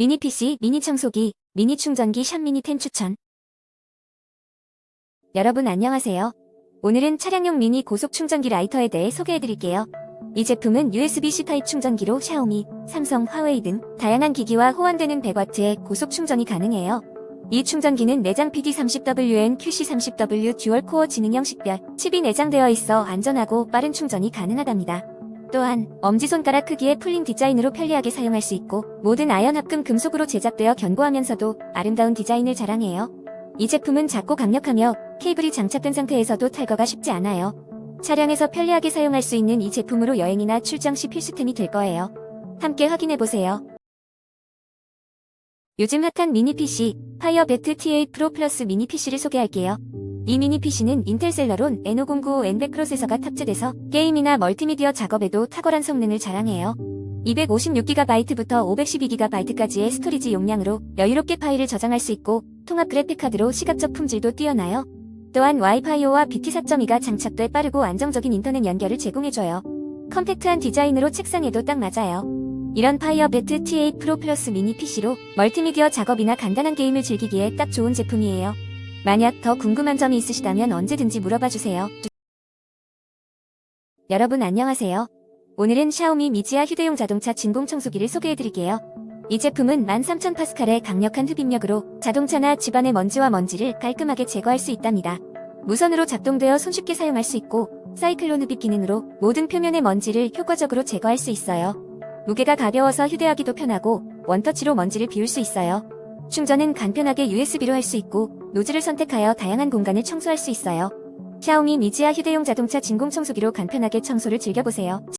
미니 PC, 미니 청소기, 미니 충전기 샵미니 10 추천. 여러분 안녕하세요. 오늘은 차량용 미니 고속 충전기 라이터에 대해 소개해드릴게요. 이 제품은 USB-C 타입 충전기로 샤오미, 삼성, 화웨이 등 다양한 기기와 호환되는 100W의 고속 충전이 가능해요. 이 충전기는 내장 PD30WN QC30W 듀얼 코어 지능형 식별 칩이 내장되어 있어 안전하고 빠른 충전이 가능하답니다. 또한 엄지손가락 크기의 풀린 디자인으로 편리하게 사용할 수 있고 모든 아연 합금 금속으로 제작되어 견고하면서도 아름다운 디자인을 자랑해요. 이 제품은 작고 강력하며 케이블이 장착된 상태에서도 탈거가 쉽지 않아요. 차량에서 편리하게 사용할 수 있는 이 제품으로 여행이나 출장 시 필수템이 될 거예요. 함께 확인해보세요. 요즘 핫한 미니 PC, 파이어배트 T8 프로 플러스 미니 PC를 소개할게요. 이 미니 PC는 인텔 셀러론 N5095N100 프로세서가 탑재돼서 게임이나 멀티미디어 작업에도 탁월한 성능을 자랑해요. 256GB부터 512GB까지의 스토리지 용량으로 여유롭게 파일을 저장할 수 있고 통합 그래픽카드로 시각적 품질도 뛰어나요. 또한 와이파이와 BT4.2가 장착돼 빠르고 안정적인 인터넷 연결을 제공해줘요. 컴팩트한 디자인으로 책상에도 딱 맞아요. 이런 파이어배트 T8 프로 플러스 미니 PC로 멀티미디어 작업이나 간단한 게임을 즐기기에 딱 좋은 제품이에요. 만약 더 궁금한 점이 있으시다면 언제든지 물어봐 주세요. 여러분 안녕하세요. 오늘은 샤오미 미지아 휴대용 자동차 진공 청소기를 소개해드릴게요. 이 제품은 13,000파스칼의 강력한 흡입력으로 자동차나 집안의 먼지와 먼지를 깔끔하게 제거할 수 있답니다. 무선으로 작동되어 손쉽게 사용할 수 있고 사이클론 흡입 기능으로 모든 표면의 먼지를 효과적으로 제거할 수 있어요. 무게가 가벼워서 휴대하기도 편하고 원터치로 먼지를 비울 수 있어요. 충전은 간편하게 USB로 할 수 있고 노즐을 선택하여 다양한 공간을 청소할 수 있어요. 샤오미 미지아 휴대용 자동차 진공 청소기로 간편하게 청소를 즐겨보세요.